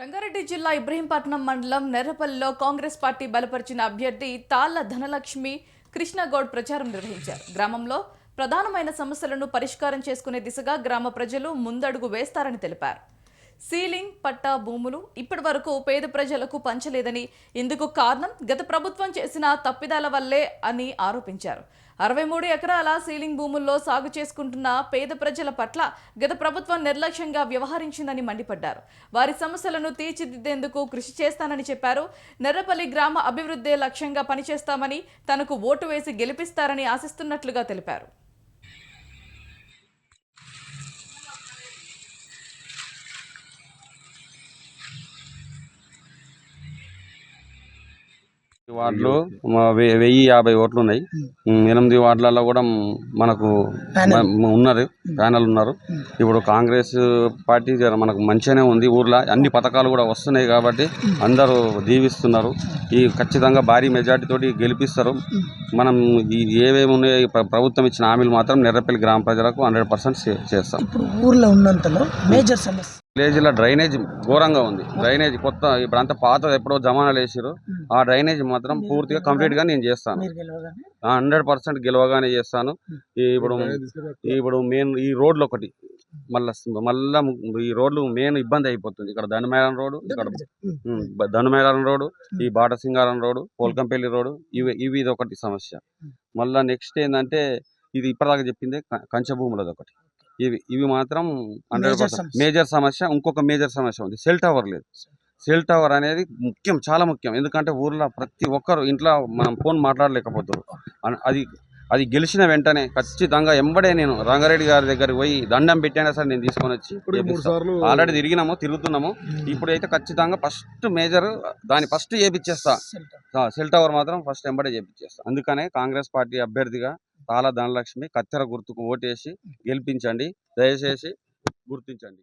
రంగారెడ్డి జిల్లా ఇబ్రహీంపట్నం మండలం నెర్రపల్లిలో కాంగ్రెస్ పార్టీ బలపరిచిన అభ్యర్థి తాళ్ళ ధనలక్ష్మి కృష్ణగౌడ్ ప్రచారం నిర్వహించారు. గ్రామంలో ప్రధానమైన సమస్యలను పరిష్కారం చేసుకునే దిశగా గ్రామ ప్రజలు ముందడుగు వేస్తారని తెలిపారు. సీలింగ్ పట్టా భూములు ఇప్పటి వరకు పేద ప్రజలకు పంచలేదని ఇందుకు కారణం గత ప్రభుత్వం చేసిన తప్పిదాల వల్లే అని ఆరోపించారు. అరవై మూడు ఎకరాల సీలింగ్ భూముల్లో సాగు చేసుకుంటున్న పేద ప్రజల పట్ల గత ప్రభుత్వం నిర్లక్ష్యంగా వ్యవహరించిందని మండిపడ్డారు. వారి సమస్యలను తీర్చిదిద్దేందుకు కృషి చేస్తానని చెప్పారు. నెర్రపల్లి గ్రామ అభివృద్ధే లక్ష్యంగా పనిచేస్తామని తనకు ఓటు వేసి గెలిపిస్తారని ఆశిస్తున్నట్లుగా తెలిపారు. వార్డులో వెయ్యి యాభై ఓట్లు ఉన్నాయి ఎనిమిది వార్డులలో కూడా మనకు ఉన్నారు ప్యానల్ ఉన్నారు. ఇప్పుడు కాంగ్రెస్ పార్టీ మనకు మంచిగానే ఉంది ఊర్లో అన్ని పథకాలు కూడా వస్తున్నాయి కాబట్టి అందరూ దీవిస్తున్నారు. ఈ ఖచ్చితంగా భారీ మెజార్టీ తోటి గెలిపిస్తారు మనం ఏవేమి ఉన్నాయో ప్రభుత్వం ఇచ్చిన హామీలు మాత్రం నెర్రపల్లి గ్రామ ప్రజలకు హండ్రెడ్ పర్సెంట్ చేస్తాం. ఊర్లో ఉన్నంతలో మేజర్ సమస్య విలేజ్లో డ్రైనేజ్ ఘోరంగా ఉంది. డ్రైనేజ్ కొత్త ఇప్పుడు అంతా పాత ఎప్పుడో జమానాలు వేసారు ఆ డ్రైనేజ్ మాత్రం పూర్తిగా కంప్లీట్గా నేను చేస్తాను. హండ్రెడ్ పర్సెంట్ గెలవగానే చేస్తాను. ఈ ఇప్పుడు ఇప్పుడు మెయిన్ ఈ రోడ్లు ఒకటి. మళ్ళా మళ్ళా ఈ రోడ్లు మెయిన్ ఇబ్బంది అయిపోతుంది. ఇక్కడ ధనుమేళం రోడ్డు ఇక్కడ ఉమ్, బ- ధనుమేళం రోడ్డు ఈ బాటసింగారం రోడ్డు పోల్కంపల్లి రోడ్డు ఇవి ఇవి ఇది ఒకటి సమస్య. మళ్ళా నెక్స్ట్ ఏంటంటే ఇది ఇప్పటిదాకా చెప్పిందే క- కంచె భూములది ఒకటి. ఇవి ఇవి మాత్రం హండ్రెడ్. మేజర్ సమస్య. ఇంకొక మేజర్ సమస్య ఉంది. సెల్ టవర్ లేదు. సెల్ టవర్ అనేది ముఖ్యం చాలా ముఖ్యం. ఎందుకంటే ఊర్లో ప్రతి ఒక్కరు ఇంట్లో మనం ఫోన్ మాట్లాడలేకపోతారు అది అది గెలిచిన వెంటనే ఖచ్చితంగా ఎంబడే నేను రంగారెడ్డి గారి దగ్గరికి పోయి దండం పెట్టైనా సరే నేను తీసుకొని వచ్చి. ఆల్రెడీ తిరిగినాము తిరుగుతున్నాము. ఇప్పుడు అయితే ఖచ్చితంగా ఫస్ట్ మేజర్ దాని ఫస్ట్ చేపించేస్తా సెల్ టవర్ మాత్రం ఫస్ట్ ఎంబడే చేపించేస్తా అందుకనే కాంగ్రెస్ పార్టీ అభ్యర్థిగా తాళ ధనలక్ష్మి కత్తెర గుర్తుకు ఓటేసి గెలిపించండి. దయచేసి గుర్తించండి.